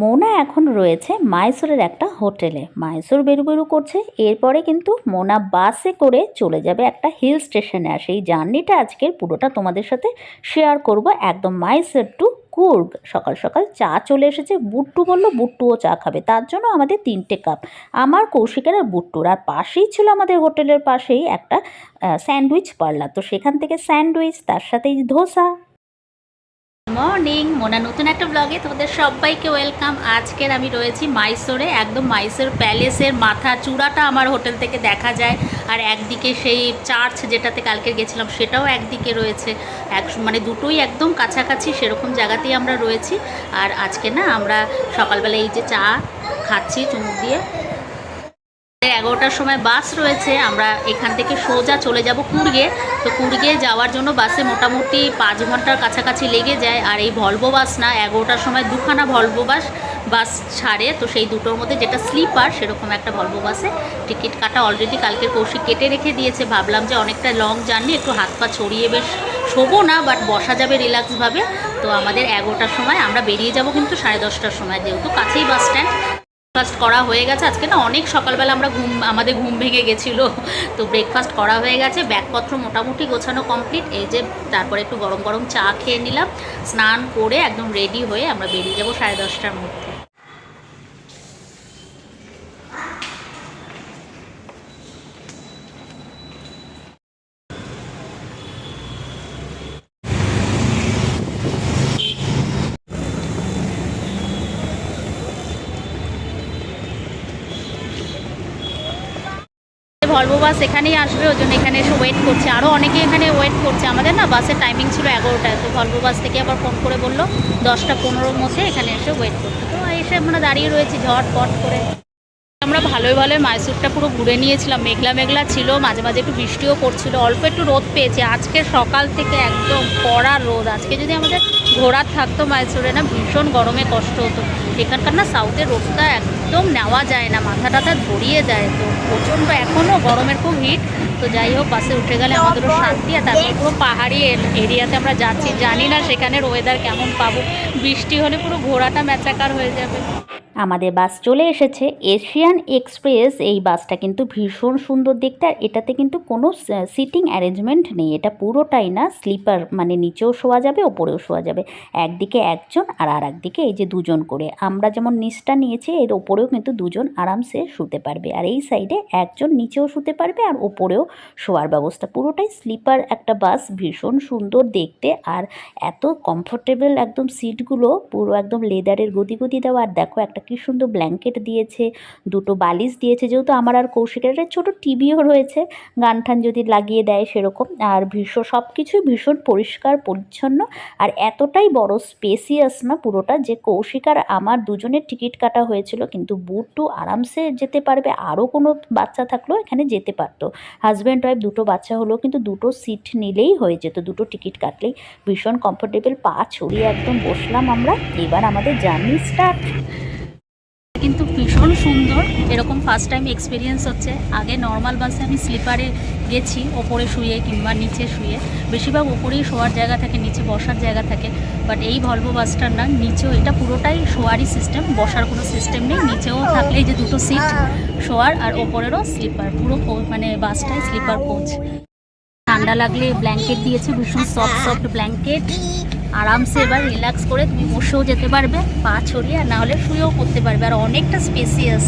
মোনা এখন রয়েছে মাইসোরের একটা হোটেলে। মাইসোর বেরু বেরু করছে, এরপরে কিন্তু মোনা বাসে করে চলে যাবে একটা হিল স্টেশনে। আর সেই জার্নিটা আজকের পুরোটা তোমাদের সাথে শেয়ার করব একদম মাইসোর টু কুর্গ। সকাল সকাল চা চলে এসেছে, বুট্টু বলল, বুট্টুও চা খাবে। তার জন্য আমাদের তিনটে কাপ, আমার কৌশিকের আর বুট্টুর। আর পাশেই ছিল আমাদের হোটেলের পাশেই একটা স্যান্ডউইচ পার্লার। তো সেখান থেকে স্যান্ডউইচ, তার সাথেই ধোসা মর্নিং। মোনা, নতুন একটা ব্লগে তোমাদের সবাইকে ওয়েলকাম আজকের আমি রয়েছি মাইসোরে, একদম মাইসোর প্যালেসের মাথা চূড়াটা আমার হোটেল থেকে দেখা যায়। আর একদিকে সেই চার্চ যেটাতে কালকে গেছিলাম, সেটাও একদিকে রয়েছে। এক মানে দুটোই একদম কাছাকাছি, সেরকম জায়গাতেই আমরা রয়েছি। আর আজকে না আমরা সকালবেলা এই যে চা খাচ্ছি, চুমুক দিয়ে। এগারোটার সময় বাস রয়েছে। আমরা এখান থেকে সোজা চলে যাব কুর্গে তো কুর্গে যাওয়ার জন্য বাসে মোটামুটি পাঁচ ঘণ্টার কাছাকাছি লেগে যায়। আর এই ভলভো বাস না, এগারোটার সময় দুখানা ভলভো বাস বাস ছাড়ে। তো সেই দুটোর মধ্যে যেটা স্লিপার সেরকম একটা ভলভো বাসে টিকিট কাটা অলরেডি কালকে কৌশিক কেটে রেখে দিয়েছে। ভাবলাম যে অনেকটা লং জার্নি একটু হাত পা ছড়িয়ে বেশ শোবো না বাট বসা যাবে রিল্যাক্সভাবে তো আমাদের এগারোটার সময় আমরা বেরিয়ে যাব কিন্তু সাড়ে দশটার সময়, যেহেতু কাছেই বাস স্ট্যান্ড ব্রেকফাস্ট করা হয়ে গেছে। আজকে না অনেক সকালবেলা আমরা ঘুম, আমাদের ঘুম ভেঙে গেছিল। তো ব্রেকফাস্ট করা হয়ে গেছে। ব্যাগপত্র মোটামুটি গোছানো কমপ্লিট এই যে তারপরে একটু গরম গরম চা খেয়ে নিলাম। স্নান করে একদম রেডি হয়ে আমরা বেরিয়ে যাব সাড়ে দশটার মধ্যে। ভলভো বাস এখানেই আসবে ওই জন্য এখানে এসে ওয়েট করছে। আরও অনেকে এখানে ওয়েট করছে। আমাদের না বাসের টাইমিং ছিল এগারোটায়, তো ভলভো বাস থেকে আবার ফোন করে বলল দশটা পনেরোর মধ্যে এখানে এসে ওয়েট করছে। তো এসে আমরা দাঁড়িয়ে রয়েছি ঝটপট করে। আমরা ভালোই ভালোই মাইসুরটা পুরো ঘুরে নিয়েছিলাম। মেঘলা মেঘলা ছিল, মাঝে মাঝে একটু বৃষ্টিও পড়ছিল, অল্প একটু রোদ পেয়েছে। আজকে সকাল থেকে একদম কড়া রোদ। আজকে যদি আমাদের ঘোরার থাকতো মাইসুরে না, ভীষণ গরমে কষ্ট হতো। এখানকার না সাউথের রোদটা একদম নেওয়া যায় না মাথা টাথা ধরিয়ে যায় তো। প্রচণ্ড এখনও গরমের খুব হিট তো যাই হোক, বাসে উঠে গেলে আমাদেরও শান্তি। আর তারপর পুরো পাহাড়ি এরিয়াতে আমরা যাচ্ছি। জানি না সেখানের ওয়েদার কেমন পাবো। বৃষ্টি হলে পুরো ঘোড়াটা ম্যাচাকার হয়ে যাবে। আমাদের বাস চলে এসেছে। এশিয়ান এক্সপ্রেস, এই বাসটা কিন্তু ভীষণ সুন্দর দেখতে, আর এটাতে কিন্তু কোনো সিটিং অ্যারেঞ্জমেন্ট নেই। এটা পুরোটাই না, স্লিপার মানে নিচেও শোয়া যাবে, ওপরেও শোয়া যাবে। একদিকে একজন আর আর একদিকে এই যে দুজন করে। আমরা যেমন নিচটা নিয়েছি, এর ওপরেও কিন্তু দুজন আরামসে শুতে পারবে। আর এই সাইডে একজন নিচেও শুতে পারবে, আর ওপরেও শোয়ার ব্যবস্থা। পুরোটাই স্লিপার একটা বাস, ভীষণ সুন্দর দেখতে, আর এত কমফোর্টেবল একদম সিটগুলো পুরো একদম লেদারের গদি গদি দেওয়া। আর দেখো একটা কি সুন্দর ব্ল্যাঙ্কেট দিয়েছে, দুটো বালিশ দিয়েছে, যেহেতু আমার আর কৌশিকের একটা ছোটো টিভিও রয়েছে গান টান যদি লাগিয়ে দেয় সেরকম, আর ভীষণ সব কিছুই ভীষণ পরিষ্কার, পরিচ্ছন্ন, আর এতটাই বড় স্পেসিয়াস না পুরোটা যে কৌশিক আর আমার দুজনের টিকিট কাটা হয়েছিল, কিন্তু বুট্টু আরামসে যেতে পারবে, আরও কোনো বাচ্চা থাকলেও এখানে যেতে পারতো। হাজব্যান্ড ওয়াইফ দুটো বাচ্চা হলেও কিন্তু দুটো সিট নিলেই হয়ে যেত, দুটো টিকিট কাটলেই। ভীষণ কমফোর্টেবল পা ছড়িয়ে একদম বসলাম আমরা, এবার আমাদের জার্নি স্টার্ট ভীষণ সুন্দর। এরকম ফার্স্ট টাইম এক্সপিরিয়েন্স হচ্ছে। আগে নর্মাল বাসে আমি স্লিপারে গেছি, ওপরে শুয়ে কিংবা নিচে শুয়ে। বেশিরভাগ ওপরেই শোয়ার জায়গা থাকে, নিচে বসার জায়গা থাকে। বাট এই ভলভো বাসটার না, নিচেও এটা পুরোটাই শোয়ারই সিস্টেম বসার কোনো সিস্টেম নেই। নিচেও থাকলেই যে দুটো সিট শোয়ার আর ওপরেরও স্লিপার পুরো মানে বাসটাই স্লিপার কোচ ঠান্ডা লাগলে ব্ল্যাঙ্কেট দিয়েছে, ভীষণ সফট সফট ব্ল্যাঙ্কেট আরামসে এবার রিল্যাক্স করে তুমি বসেও যেতে পারবে, পা ছড়িয়ে, আর না হলে শুয়েও করতে পারবে। আর অনেকটা স্পেসিয়াস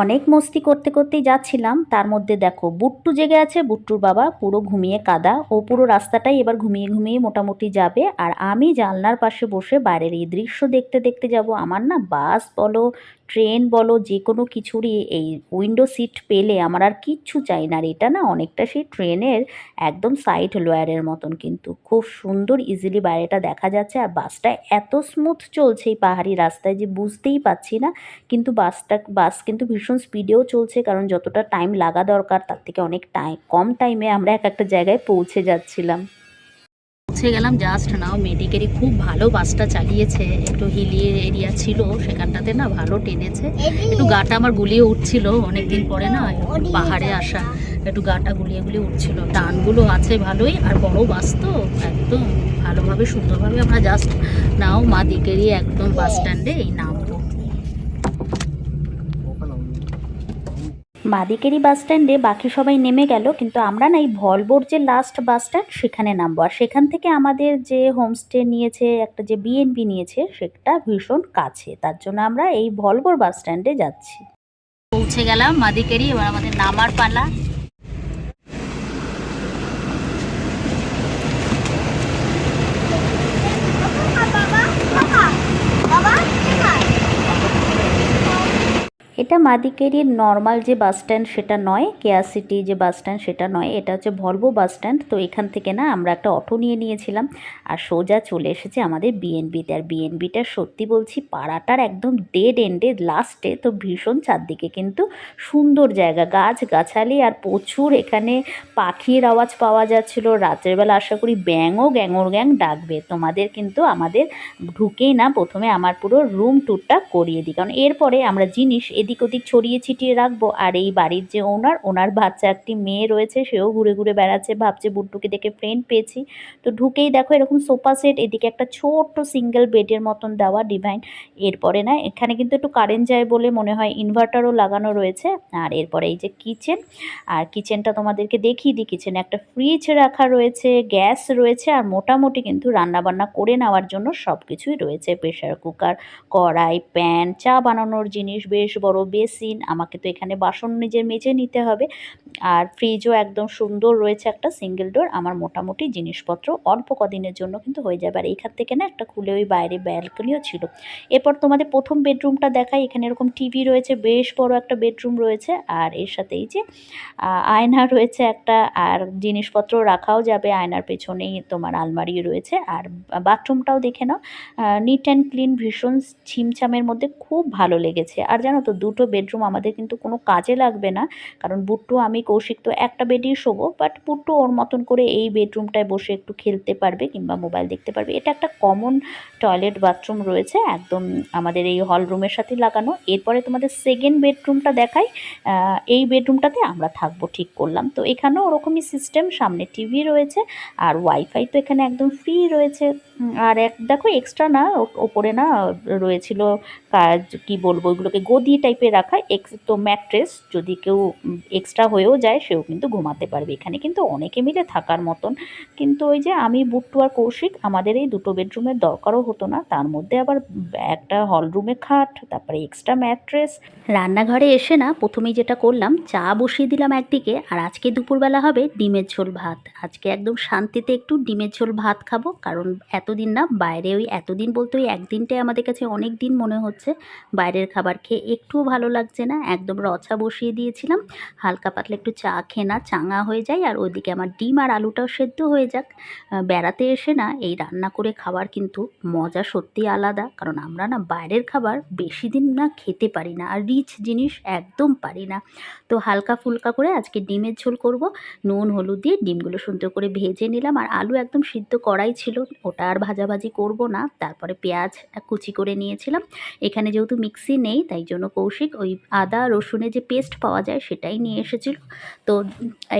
অনেক মস্তি করতে করতেই যাচ্ছিলাম। তার মধ্যে দেখো, বুট্টু জেগে আছে, বুট্টুর বাবা পুরো ঘুমিয়ে কাদা। ও পুরো রাস্তাটাই এবার ঘুমিয়ে ঘুমিয়ে মোটামুটি যাবে। আর আমি জানলার পাশে বসে বাইরের এই দৃশ্য দেখতে দেখতে যাব। আমার না বাস বলো ট্রেন বলো যে কোনো কিছুরই এই উইন্ডো সিট পেলে আমার আর কিচ্ছু চাই না আর এটা না অনেকটা সেই ট্রেনের একদম সাইড লোয়ারের মতন কিন্তু। খুব সুন্দর ইজিলি বাইরেটা দেখা যাচ্ছে আর বাসটা এত স্মুথ চলছে এই পাহাড়ি রাস্তায় যে বুঝতেই পাচ্ছি না। কিন্তু বাসটা বাস কিন্তু ভীষণ স্পিডেও চলছে কারণ যতটা টাইম লাগা দরকার তার থেকে অনেক টাইম কম টাইমে আমরা এক একটা জায়গায় পৌঁছে যাচ্ছিলাম। পৌঁছে গেলাম জাস্ট নাও মেডিকেরই খুব ভালো বাসটা চালিয়েছে। একটু হিলি এরিয়া ছিল, সেখানটাতে না ভালো টেনেছে। একটু গাটা আমার গুলিয়ে উঠছিল, অনেকদিন পরে না পাহাড়ে আসা, একটু গাটা গুলিয়ে গুলিয়ে উঠছিল। টানগুলো আছে ভালোই, আর বড় বাস তো, একদম ভালোভাবে, সুন্দরভাবে আমরা জাস্ট নাও মা দিকেরই একদম বাস স্ট্যান্ডে এই নামবো। মাদিকেরি বাস স্ট্যান্ডে বাকি সবাই নেমে গেল, কিন্তু আমরা না এই ভলবোর যে লাস্ট বাস স্ট্যান্ড সেখানে নামবো। আর সেখান থেকে আমাদের যে হোমস্টে নিয়েছে, একটা যে বিএনপি নিয়েছে, সেটা ভীষণ কাছে। তার জন্য আমরা এই ভলবোর বাস স্ট্যান্ডে যাচ্ছি। পৌঁছে গেলাম মাদিকেরি, এবার আমাদের নামার পালা। এটা মাদিকেরির নর্মাল যে বাস স্ট্যান্ড সেটা নয় কেয়া সিটি যে বাস স্ট্যান্ড সেটা নয়, এটা হচ্ছে ভলভো বাস স্ট্যান্ড। তো এখান থেকে না আমরা একটা অটো নিয়ে নিয়েছিলাম আর সোজা চলে এসেছে আমাদের বিএনবিতে। আর বিএনবিটা সত্যি বলছি পাড়াটার একদম ডেড এন্ডে লাস্টে তো ভীষণ চারদিকে কিন্তু সুন্দর জায়গা। গাছ গাছালি আর প্রচুর এখানে পাখির আওয়াজ পাওয়া যাচ্ছিল। রাতের বেলা আশা করি ব্যাঙও গ্যাঙর গ্যাং ডাকবে। তোমাদের কিন্তু আমাদের ঢুকেই না, প্রথমে আমার পুরো রুম ট্যুরটা করিয়ে দিই। কারণ এরপরে আমরা জিনিস এদিক ওদিক ছড়িয়ে ছিটিয়ে রাখব। আর এই বাড়ির যে ওনার ওনার বাচ্চা একটি মেয়ে রয়েছে, সেও ঘুরে ঘুরে বেড়াচ্ছে, ভাবছে বুড্ডুকে দেখে ফ্রেন্ড পেয়েছি। তো ঢুকেই দেখো এরকম সোফা সেট এদিকে একটা ছোট্ট সিঙ্গেল বেডের মতন দেওয়া ডিভাইন এরপরে না, এখানে কিন্তু একটু কারেন্ট যায় বলে মনে হয় ইনভার্টারও লাগানো রয়েছে। আর এরপরে এই যে কিচেন আর কিচেনটা তোমাদেরকে দেখিয়ে দিই। কিচেনে একটা ফ্রিজ রাখা রয়েছে গ্যাস রয়েছে, আর মোটামুটি কিন্তু রান্নাবান্না করে নেওয়ার জন্য সব কিছুই রয়েছে। প্রেশার কুকার কড়াই প্যান চা বানানোর জিনিস, বেশ বড় বেসিন, আমাকে তো এখানে বাসন নিজের মেজে নিতে হবে। আর ফ্রিজও একদম সুন্দর রয়েছে একটা সিঙ্গেল ডোর আমার মোটামুটি জিনিসপত্র অল্প কদিনের জন্য কিন্তু হয়ে যাবে। আর এইখান থেকে না একটা খুলে ওই বাইরে ব্যালকনিও ছিল। এরপর তোমাদের প্রথম বেডরুমটা দেখাই, এখানে এরকম টিভি রয়েছে, বেশ বড় একটা বেডরুম রয়েছে। আর এর সাথে এই যে আয়না রয়েছে একটা, আর জিনিসপত্র রাখাও যাবে। আয়নার পেছনেই তোমার আলমারি রয়েছে। আর বাথরুমটাও দেখে নাও নিট অ্যান্ড ক্লিন ভীষণ ছিমছামের মধ্যে খুব ভালো লেগেছে। আর জানো তো দুটো বেডরুম আমাদের কিন্তু কোনো কাজে লাগবে না। কারণ বুট্টু, আমি, কৌশিক তো একটা বেডেই শোবো বাট বুট্টু ওর মতন করে এই বেডরুমটায় বসে একটু খেলতে পারবে কিংবা মোবাইল দেখতে পারবে। এটা একটা কমন টয়লেট বাথরুম রয়েছে, একদম আমাদের এই হল রুমের সাথে লাগানো। এরপরে তোমাদের সেকেন্ড বেডরুমটা দেখাই এই বেডরুমটাতে আমরা থাকব, ঠিক করলাম। তো এখানেও ওরকমই সিস্টেম সামনে টিভি রয়েছে, আর ওয়াইফাই তো এখানে একদম ফ্রি রয়েছে। আর এক, দেখো এক্সট্রা না ওপরে না, রয়েছিল কাজ, কি বলব, ওইগুলোকে গদি টাইপের রাখা এক্স তো ম্যাট্রেস যদি কেউ এক্সট্রা হয়েও যায়, সেও কিন্তু ঘুমাতে পারবে। এখানে কিন্তু অনেকে মিলে থাকার মতন। কিন্তু ওই যে আমি বুট্টু আর কৌশিক, আমাদের এই দুটো বেডরুমের দরকারও হতো না। তার মধ্যে আবার একটা হল রুমে খাট, তারপরে এক্সট্রা ম্যাট্রেস। রান্নাঘরে এসে না, প্রথমেই যেটা করলাম, চা বসিয়ে দিলাম একদিকে, আর আজকে দুপুরবেলা হবে ডিমের ঝোল ভাত। আজকে একদম শান্তিতে একটু ডিমের ঝোল ভাত খাব, কারণ এতদিন না, বাইরে ওই এতদিন বলতে ওই একদিনটাই আমাদের কাছে অনেক দিন মনে হচ্ছে, বাইরের খাবার খেয়ে একটুও ভালো লাগছে না। একদম রচা বসিয়ে দিয়েছিলাম। হালকা পাতলা একটু চা খেয়ে না, চাঙা হয়ে যায় আর ওইদিকে আমার ডিম আর আলুটাও সেদ্ধ হয়ে যাক। বেড়াতে এসে না, এই রান্না করে খাবার কিন্তু মজা সত্যি আলাদা। কারণ আমরা না বাইরের খাবার বেশি দিন না খেতে পারি না। আর রিচ জিনিস একদম পারি না। তো হালকা ফুলকা করে আজকে ডিমের ঝোল করব। নুন, হলুদ দিয়ে ডিমগুলো সুন্দর করে ভেজে নিলাম। আর আলু একদম সিদ্ধ করাই ছিল। ওটা আর ভাজাভাজি করব না। তারপরে পেঁয়াজ কুচি করে নিয়েছিলাম। এখানে যেহেতু মিক্সি নেই, তাই জন্য কৌশিক ওই আদা রসুনের যে পেস্ট পাওয়া যায় সেটাই নিয়ে এসেছিল। তো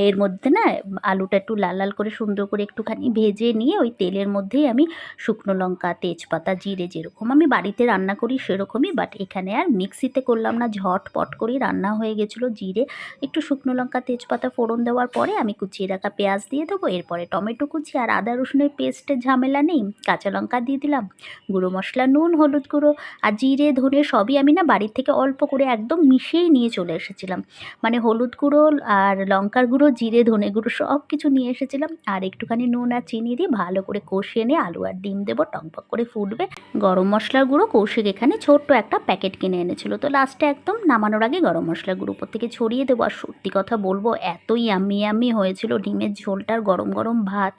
এর মধ্যে না, আলুটা একটু লাল লাল করে সুন্দর করে একটুখানি ভেজে নিয়ে ওই তেলের মধ্যেই আমি শুকনো লঙ্কা, তেজপাতা, জিরে যেরকম আমি বাড়িতে রান্না করি সেরকমই বাট এখানে আর মিক্সিতে করলাম না, ঝটপট করেই রান্না হয়ে গেছিল জিরে। একটু শুকনো লঙ্কা, তেজপাতা ফোড়ন দেওয়ার পরে আমি কুচিয়ে রাখা পেঁয়াজ দিয়ে দেবো, এরপরে টমেটো কুচি আর আদা, রসুনের পেস্টের ঝামেলা নেই, কাঁচা লঙ্কা দিয়ে দিলাম, গুঁড়ো মশলা, নুন, হলুদ গুঁড়ো আর জিরে, ধনে সবই আমি না বাড়ির থেকে অল্প করে একদম মিশিয়েই নিয়ে চলে এসেছিলাম। মানে হলুদ গুঁড়ো আর লঙ্কার গুঁড়ো, জিরে, ধনে গুঁড়ো সব কিছু নিয়ে এসেছিলাম। আর একটুখানি নুন আর চিনি দিয়ে ভালো করে কষিয়ে নিয়ে আলু আর ডিম দেবো টকবক করে ফুটবে। গরম মশলার গুঁড়ো কৌশিক এখানে ছোট্ট একটা প্যাকেট কিনে এনেছিল। তো লাস্টে একদম নামানোর আগে গরম মশলার গুঁড়ো উপর থেকে ছড়িয়ে দেবো। আর সত্যি কথা বলব, এতই আমি ইয়াম্মি হয়েছিল। ডিমের ঝোলটার গরম গরম ভাত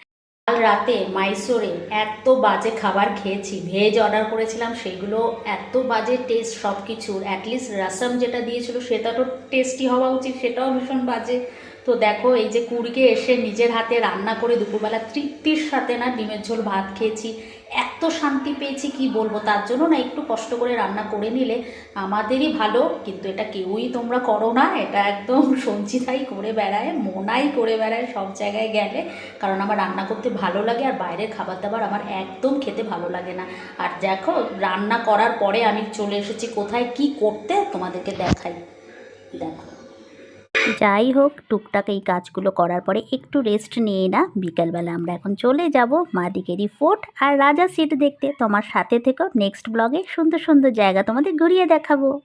কাল রাতে মাইসোরে এত বাজে খাবার খেয়েছি ভেজ অর্ডার করেছিলাম, সেগুলো এত বাজে টেস্ট সব কিছুর অ্যাটলিস্ট রাসাম যেটা দিয়েছিল সেটা তো টেস্টি হওয়া উচিত, সেটাও ভীষণ বাজে। তো দেখো, এই যে কুড়িকে এসে নিজের হাতে রান্না করে দুপুরবেলা তৃপ্তির সাথে না ডিমের ঝোল ভাত খেয়েছি। এত শান্তি পেয়েছি, কি বলব? তার জন্য না একটু কষ্ট করে রান্না করে নিলে আমাদেরই ভালো, কিন্তু এটা কেউই তোমরা করো না। এটা একদম সঞ্চিতাই করে বেড়ায়, মোনাই করে বেড়ায় সব জায়গায় গেলে। কারণ আমার রান্না করতে ভালো লাগে আর বাইরের খাবার দাবার আমার একদম খেতে ভালো লাগে না। আর দেখো, রান্না করার পরে আমি চলে এসেছি কোথায়, কি করতে তোমাদেরকে দেখাই। দেখো। যাই হোক, টুকটাক এই কাজগুলো করার পরে একটু রেস্ট নিয়ে না, বিকালবেলা আমরা এখন চলে যাব মা দিকেরই ফোর্ট আর রাজা সিট দেখতে। তোমার সাথে থেকেও নেক্সট ব্লগে সুন্দর সুন্দর জায়গা তোমাদের ঘুরিয়ে দেখাবো।